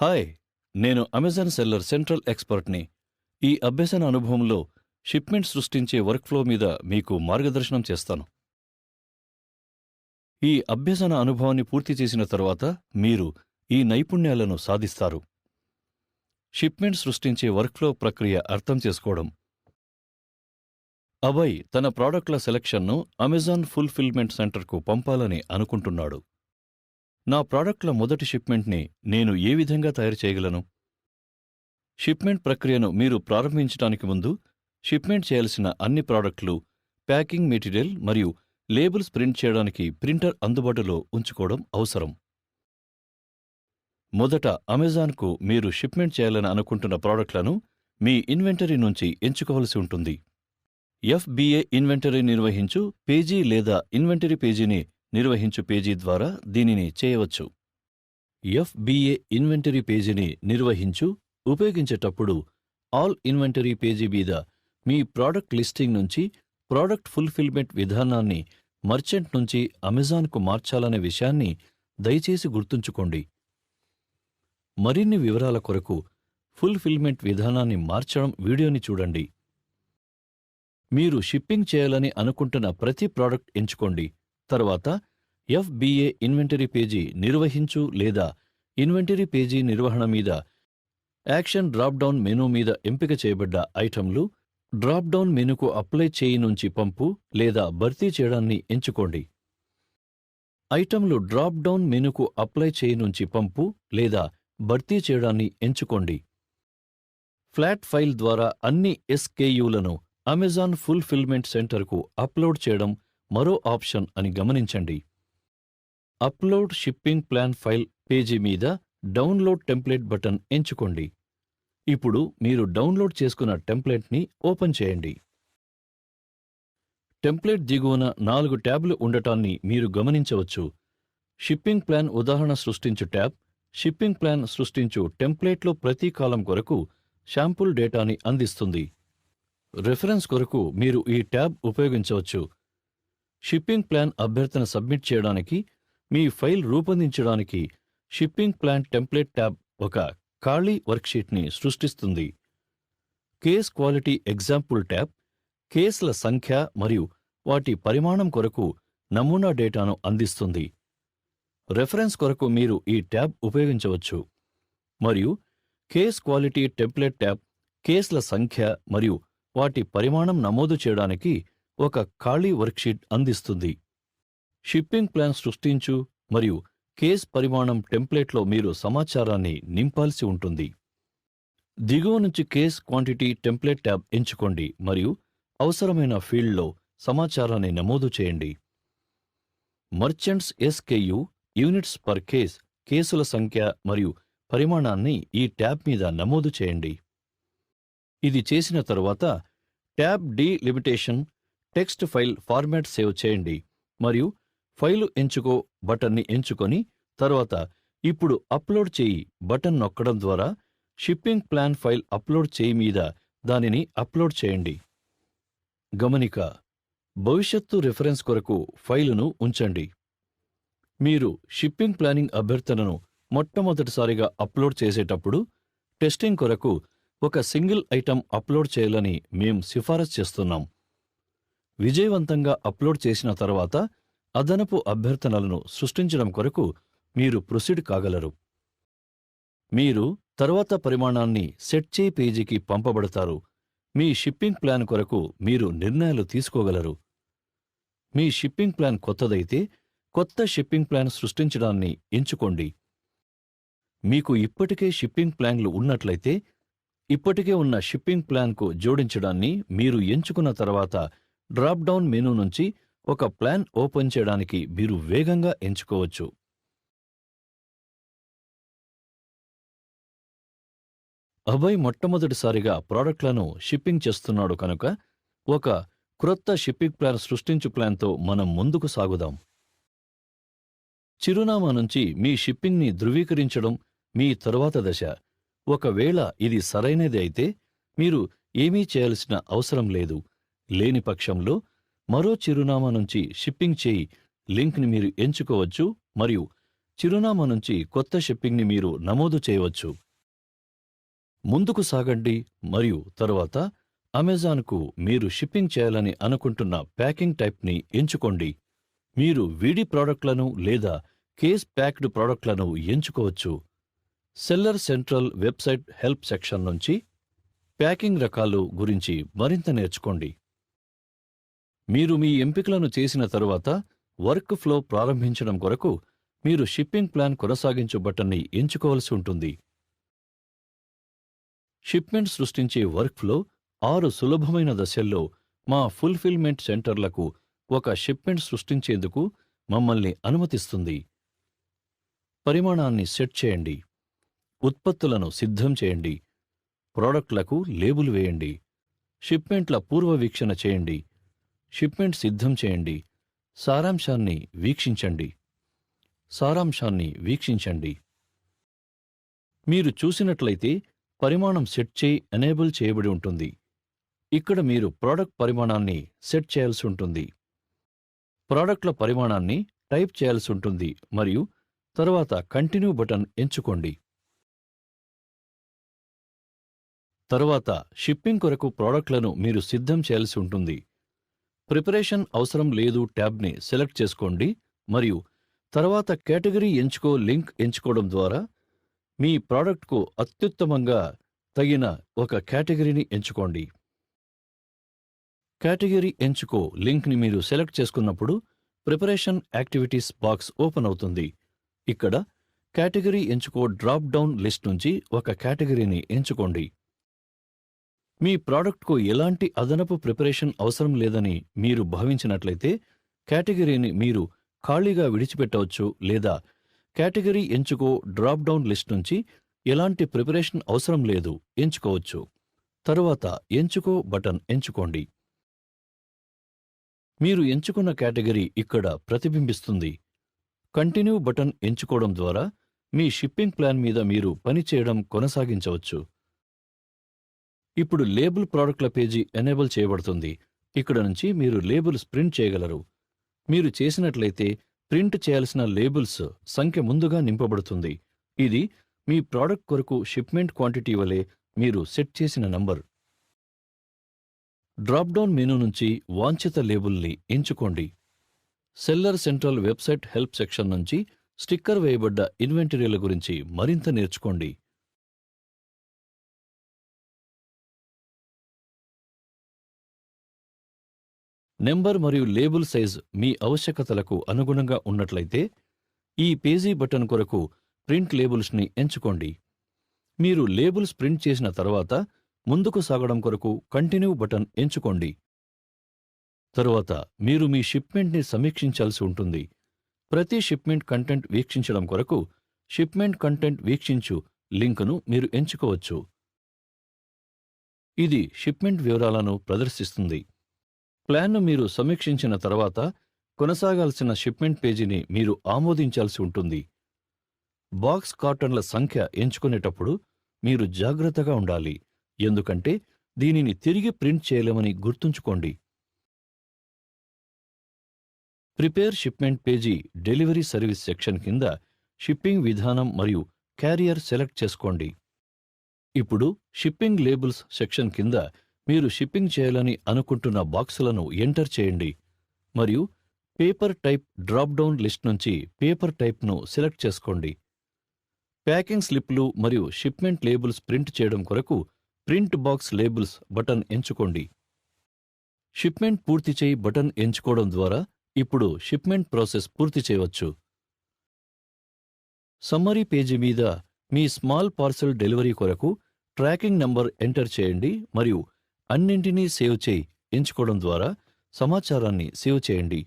Hi నేను Amazon seller central ఎక్స్పర్ట్ని. ఈ అభ్యసన అనుభవంలో షిప్మెంట్ సృష్టించే వర్క్ఫ్లో మీద మీకు మార్గదర్శనం చేస్తాను. ఈ అభ్యసన అనుభవాన్ని పూర్తి చేసిన తరువాత మీరు ఈ నైపుణ్యాలను సాధిస్తారు. షిప్మెంట్ సృష్టించే వర్క్ఫ్లో ప్రక్రియ అర్థం చేసుకోవడం. అభయ్ తన ప్రాడక్ట్ల సెలక్షన్ను అమెజాన్ ఫుల్ఫిల్మెంట్ సెంటర్కు పంపాలని అనుకుంటున్నాడు. నా ప్రాడక్ట్ల మొదటి షిప్మెంట్ని నేను ఏ విధంగా తయారు చేయగలను? షిప్మెంట్ ప్రక్రియను మీరు ప్రారంభించడానికి ముందు షిప్మెంట్ చేయాల్సిన అన్ని ప్రాడక్టులు ప్యాకింగ్ మెటీరియల్ మరియు లేబుల్స్ ప్రింట్ చేయడానికి ప్రింటర్ అందుబాటులో ఉంచుకోవడం అవసరం. మొదట అమెజాన్కు మీరు షిప్మెంట్ చేయాలని అనుకుంటున్న ప్రాడక్ట్లను మీ ఇన్వెంటరీ నుంచి ఎంచుకోవలసి ఉంటుంది. ఎఫ్బిఏ ఇన్వెంటరీ నిర్వహించు పేజీ లేదా ఇన్వెంటరీ పేజీని నిర్వహించు పేజీ ద్వారా దీనిని చేయవచ్చు. ఎఫ్బిఏ ఇన్వెంటరీ పేజీని నిర్వహించు ఉపయోగించేటప్పుడు ఆల్ ఇన్వెంటరీ పేజీ మీద మీ ప్రాడక్ట్ లిస్టింగ్ నుంచి ప్రాడక్ట్ ఫుల్ఫిల్మెంట్ విధానాన్ని మర్చెంట్ నుంచి అమెజాన్కు మార్చాలనే విషయాన్ని దయచేసి గుర్తుంచుకోండి. మరిన్ని వివరాల కొరకు ఫుల్ఫిల్మెంట్ విధానాన్ని మార్చడం వీడియోని చూడండి. మీరు షిప్పింగ్ చేయాలని అనుకుంటున్న ప్రతి ప్రాడక్ట్ ఎంచుకోండి. తర్వాత ఎఫ్బిఏ ఇన్వెంటరీ పేజీ నిర్వహించు లేదా ఇన్వెంటరీ పేజీ నిర్వహణ మీద యాక్షన్ డ్రాప్ డౌన్ మెనూ మీద ఎంపిక చేయబడ్డ ఐటెంలు డ్రాప్ డౌన్ మెనూకు అప్లై చేయి నుంచి పంపు లేదా భర్తీ చేయడాన్ని ఎంచుకోండి. ఐటెంలు డ్రాప్ డౌన్ మెనూకు అప్లై చేయి నుంచి పంపు లేదా భర్తీ చేయడాన్ని ఎంచుకోండి. ఫ్లాట్ ఫైల్ ద్వారా అన్ని ఎస్కేయూలను అమెజాన్ ఫుల్ఫిల్మెంట్ సెంటర్కు అప్లోడ్ చేయడం మరో ఆప్షన్ అని గమనించండి. Upload shipping plan file page మీద డౌన్లోడ్ టెంప్లేట్ బటన్ ఎంచుకోండి. ఇప్పుడు మీరు డౌన్లోడ్ చేసుకున్న టెంప్లేట్ని ఓపెన్ చేయండి. టెంప్లేట్ దిగువన నాలుగు ట్యాబ్లు ఉండటాన్ని మీరు గమనించవచ్చు. షిప్పింగ్ ప్లాన్ ఉదాహరణ సృష్టించు ట్యాబ్ షిప్పింగ్ ప్లాన్ సృష్టించు టెంప్లేట్లో ప్రతి కాలం కొరకు శాంపుల్ డేటాని అందిస్తుంది. రిఫరెన్స్ కొరకు మీరు ఈ ట్యాబ్ ఉపయోగించవచ్చు. షిప్పింగ్ ప్లాన్ అభ్యర్థన సబ్మిట్ చేయడానికి మీ ఫైల్ రూపొందించడానికి షిప్పింగ్ ప్లాన్ టెంప్లెట్ ట్యాబ్ ఒక ఖాళీ వర్క్షీట్ని సృష్టిస్తుంది. కేస్ క్వాలిటీ ఎగ్జాంపుల్ ట్యాబ్ కేసుల సంఖ్య మరియు వాటి పరిమాణం కొరకు నమూనా డేటాను అందిస్తుంది. రెఫరెన్స్ కొరకు మీరు ఈ ట్యాబ్ ఉపయోగించవచ్చు. మరియు కేస్ క్వాలిటీ టెంప్లెట్ ట్యాబ్ కేసుల సంఖ్య మరియు వాటి పరిమాణం నమోదు చేయడానికి ఒక ఖాళీ వర్క్షీట్ అందిస్తుంది. షిప్పింగ్ ప్లాన్ సృష్టించు మరియు కేస్ పరిమాణం టెంప్లెట్లో మీరు సమాచారాన్ని నింపాల్సి ఉంటుంది. దిగువ నుంచి కేస్ క్వాంటిటీ టెంప్లెట్ ట్యాబ్ ఎంచుకోండి మరియు అవసరమైన ఫీల్డ్లో సమాచారాన్ని నమోదు చేయండి. Merchants SKU units per case కేసుల సంఖ్య మరియు పరిమాణాన్ని ఈ ట్యాబ్ మీద నమోదు చేయండి. ఇది చేసిన తరువాత tab delimitation text file format save చేయండి మరియు ఫైలు ఎంచుకో బటన్ని ఎంచుకొని తర్వాత ఇప్పుడు అప్లోడ్ చేయి బటన్ నొక్కడం ద్వారా షిప్పింగ్ ప్లాన్ ఫైల్ అప్లోడ్ చేయి మీద దానిని అప్లోడ్ చేయండి. గమనిక భవిష్యత్తు రిఫరెన్స్ కొరకు ఫైలును ఉంచండి. మీరు షిప్పింగ్ ప్లానింగ్ అభ్యర్థనను మొట్టమొదటిసారిగా అప్లోడ్ చేసేటప్పుడు టెస్టింగ్ కొరకు ఒక సింగిల్ ఐటెం అప్లోడ్ చేయాలని మేం సిఫారసు చేస్తున్నాం. విజయవంతంగా అప్లోడ్ చేసిన తర్వాత అదనపు అభ్యర్థనలను సృష్టించడం కొరకు మీరు ప్రొసీడ్ కాగలరు. మీరు తర్వాత పరిమాణాన్ని సెట్ చే పేజీకి పంపబడతారు. మీ షిప్పింగ్ ప్లాన్ కొరకు మీరు నిర్ణయాలు తీసుకోగలరు. మీ షిప్పింగ్ ప్లాన్ కొత్తదైతే కొత్త షిప్పింగ్ ప్లాన్ సృష్టించడాన్ని ఎంచుకోండి. మీకు ఇప్పటికే షిప్పింగ్ ప్లాన్లు ఉన్నట్లయితే ఇప్పటికే ఉన్న షిప్పింగ్ ప్లాన్కు జోడించడాన్ని మీరు ఎంచుకున్న తర్వాత డ్రాప్ డౌన్ మెనూ నుంచి ఒక ప్లాన్ ఓపెన్ చేయడానికి మీరు వేగంగా ఎంచుకోవచ్చు. అభయ్ మొట్టమొదటిసారిగా ప్రాడక్ట్లను షిప్పింగ్ చేస్తున్నాడు కనుక ఒక క్రొత్త షిప్పింగ్ ప్లాన్ సృష్టించు ప్లాన్తో మనం ముందుకు సాగుదాం. చిరునామా నుంచి మీ షిప్పింగ్ని ధృవీకరించడం మీ తరువాత దశ. ఒకవేళ ఇది సరైనది అయితే మీరు ఏమీ చేయాల్సిన అవసరం లేదు. లేని పక్షంలో మరో చిరునామా నుంచి షిప్పింగ్ చేయి లింక్ని మీరు ఎంచుకోవచ్చు మరియు చిరునామా నుంచి కొత్త షిప్పింగ్ని మీరు నమోదు చేయవచ్చు. ముందుకు సాగండి మరియు తరువాత అమెజాన్కు మీరు షిప్పింగ్ చేయాలని అనుకుంటున్న ప్యాకింగ్ టైప్ని ఎంచుకోండి. మీరు విడి ప్రాడక్ట్లను లేదా కేస్ ప్యాక్డ్ ప్రాడక్ట్లను ఎంచుకోవచ్చు. Seller central website help section నుంచి ప్యాకింగ్ రకాలు గురించి మరింత నేర్చుకోండి. మీరు మీ ఎంపికలను చేసిన తరువాత వర్క్ ఫ్లో ప్రారంభించడం కొరకు మీరు షిప్పింగ్ ప్లాన్ కొనసాగించు బటన్ని ఎంచుకోవలసి ఉంటుంది. షిప్మెంట్ సృష్టించే వర్క్ ఫ్లో ఆరు సులభమైన దశల్లో మా ఫుల్ఫిల్మెంట్ సెంటర్లకు ఒక షిప్మెంట్ సృష్టించేందుకు మమ్మల్ని అనుమతిస్తుంది. పరిమాణాన్ని సెట్ చేయండి. ఉత్పత్తులను సిద్ధం చేయండి. ప్రోడక్ట్లకు లేబుల్ వేయండి. షిప్మెంట్ల పూర్వ వీక్షణ చేయండి. షిప్మెంట్ సిద్ధం చేయండి. సారాంశాన్ని వీక్షించండి. సారాంశాన్ని వీక్షించండి. మీరు చూసినట్లయితే పరిమాణం సెట్ చేయి ఎనేబుల్ చేయబడి ఉంటుంది. ఇక్కడ మీరు ప్రోడక్ట్ పరిమాణాన్ని సెట్ చేయాల్సి ఉంటుంది. ప్రోడక్ట్ల పరిమాణాన్ని టైప్ చేయాల్సి ఉంటుంది మరియు తరువాత కంటిన్యూ బటన్ ఎంచుకోండి. తరువాత షిప్పింగ్ కొరకు ప్రోడక్ట్లను మీరు సిద్ధం చేయాల్సి ఉంటుంది. ప్రిపరేషన్ అవసరం లేదు ట్యాబ్ని సెలెక్ట్ చేసుకోండి మరియు తర్వాత కేటగిరీ ఎంచుకో లింక్ ఎంచుకోవడం ద్వారా మీ ప్రోడక్ట్కు అత్యుత్తమంగా తగిన ఒక కేటగిరీని ఎంచుకోండి. కేటగిరీ ఎంచుకో లింక్ని మీరు సెలెక్ట్ చేసుకున్నప్పుడు ప్రిపరేషన్ యాక్టివిటీస్ బాక్స్ ఓపెన్ అవుతుంది. ఇక్కడ కేటగిరీ ఎంచుకో డ్రాప్ డౌన్ లిస్ట్ నుంచి ఒక కేటగిరీని ఎంచుకోండి. మీ ప్రోడక్ట్కు ఎలాంటి అదనపు ప్రిపరేషన్ అవసరం లేదని మీరు భావించినట్లయితే కేటగిరీని మీరు ఖాళీగా విడిచిపెట్టవచ్చు లేదా కేటగిరీ ఎంచుకో డ్రాప్ డౌన్ లిస్ట్ నుంచి ఎలాంటి ప్రిపరేషన్ అవసరం లేదు ఎంచుకోవచ్చు. తరువాత ఎంచుకో బటన్ ఎంచుకోండి. మీరు ఎంచుకున్న కేటగిరీ ఇక్కడ ప్రతిబింబిస్తుంది. కంటిన్యూ బటన్ ఎంచుకోవడం ద్వారా మీ షిప్పింగ్ ప్లాన్ మీద మీరు పనిచేయడం కొనసాగించవచ్చు. ఇప్పుడు లేబుల్ ప్రాడక్ట్ల పేజీ ఎనేబుల్ చేయబడుతుంది. ఇక్కడ నుంచి మీరు లేబుల్స్ ప్రింట్ చేయగలరు. మీరు చేసినట్లయితే ప్రింట్ చేయాల్సిన లేబుల్స్ సంఖ్య ముందుగా నింపబడుతుంది. ఇది మీ ప్రాడక్ట్ కొరకు షిప్మెంట్ క్వాంటిటీ వలె మీరు సెట్ చేసిన నంబర్. డ్రాప్డౌన్ మెనూ నుంచి వాంఛిత లేబుల్ని ఎంచుకోండి. Seller central website help section నుంచి స్టిక్కర్ వేయబడ్డ ఇన్వెంటరీల గురించి మరింత నేర్చుకోండి. నెంబర్ మరియు లేబుల్ సైజ్ మీ ఆవశ్యకతలకు అనుగుణంగా ఉన్నట్లయితే ఈ పేజీ బటన్ కొరకు ప్రింట్ లేబుల్స్ని ఎంచుకోండి. మీరు లేబుల్స్ ప్రింట్ చేసిన తర్వాత ముందుకు సాగడం కొరకు కంటిన్యూ బటన్ ఎంచుకోండి. తరువాత మీరు మీ షిప్మెంట్ని సమీక్షించాల్సి ఉంటుంది. ప్రతి షిప్మెంట్ కంటెంట్ వీక్షించడం కొరకు షిప్మెంట్ కంటెంట్ వీక్షించు లింకును మీరు ఎంచుకోవచ్చు. ఇది షిప్మెంట్ వివరాలను ప్రదర్శిస్తుంది. ప్లాన్ను మీరు సమీక్షించిన తర్వాత కొనసాగాల్సిన షిప్మెంట్ పేజీని మీరు ఆమోదించాల్సి ఉంటుంది. బాక్స్ కార్టన్ల సంఖ్య ఎంచుకునేటప్పుడు మీరు జాగ్రత్తగా ఉండాలి ఎందుకంటే దీనిని తిరిగి ప్రింట్ చేయలేమని గుర్తుంచుకోండి. Prepare shipment page delivery service section కింద షిప్పింగ్ విధానం మరియు క్యారియర్ సెలెక్ట్ చేసుకోండి. ఇప్పుడు షిప్పింగ్ లేబుల్స్ సెక్షన్ కింద మీరు షిప్పింగ్ చేయాలని అనుకుంటున్న బాక్సులను ఎంటర్ చేయండి మరియు paper type drop down list నుంచి పేపర్ టైప్ను సెలెక్ట్ చేసుకోండి. ప్యాకింగ్ స్లిప్లు మరియు షిప్మెంట్ లేబుల్స్ ప్రింట్ చేయడం కొరకు ప్రింట్ బాక్స్ లేబుల్స్ బటన్ ఎంచుకోండి. షిప్మెంట్ పూర్తి చేయి బటన్ ఎంచుకోవడం ద్వారా ఇప్పుడు షిప్మెంట్ ప్రాసెస్ పూర్తి చేయవచ్చు. సమ్మరీ పేజీ మీద మీ స్మాల్ పార్సల్ డెలివరీ కొరకు ట్రాకింగ్ నంబర్ ఎంటర్ చేయండి మరియు అన్నింటినీ సేవ్ చేయి. ఎంచుకోవడం ద్వారా సమాచారాన్ని సేవ్ చేయండి.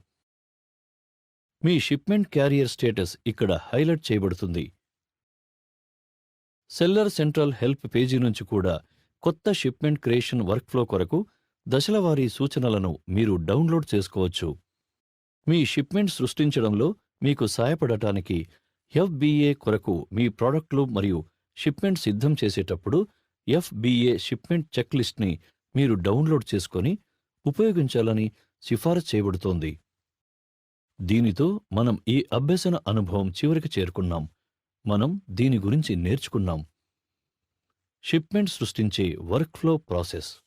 మీ షిప్మెంట్ క్యారియర్ స్టేటస్ ఇక్కడ హైలైట్ చేయబడుతుంది. సెల్లర్ సెంట్రల్ హెల్ప్ పేజీ నుంచి కూడా కొత్త షిప్మెంట్ క్రియేషన్ వర్క్ఫ్లో కొరకు దశలవారీ సూచనలను మీరు డౌన్లోడ్ చేసుకోవచ్చు. మీ షిప్మెంట్ సృష్టించడంలో మీకు సహాయపడటానికి ఎఫ్బిఏ కొరకు మీ ప్రాడక్ట్లు మరియు షిప్మెంట్ సిద్ధం చేసేటప్పుడు ఎఫ్బిఏ షిప్మెంట్ చెక్లిస్ట్ని మీరు డౌన్లోడ్ చేసుకొని ఉపయోగించాలని సిఫారసు చేయబడుతోంది. దీనితో మనం ఈ అభ్యసన అనుభవం చివరికి చేరుకున్నాం. మనం దీని గురించి నేర్చుకున్నాం. షిప్మెంట్ సృష్టించే వర్క్ ఫ్లో ప్రాసెస్.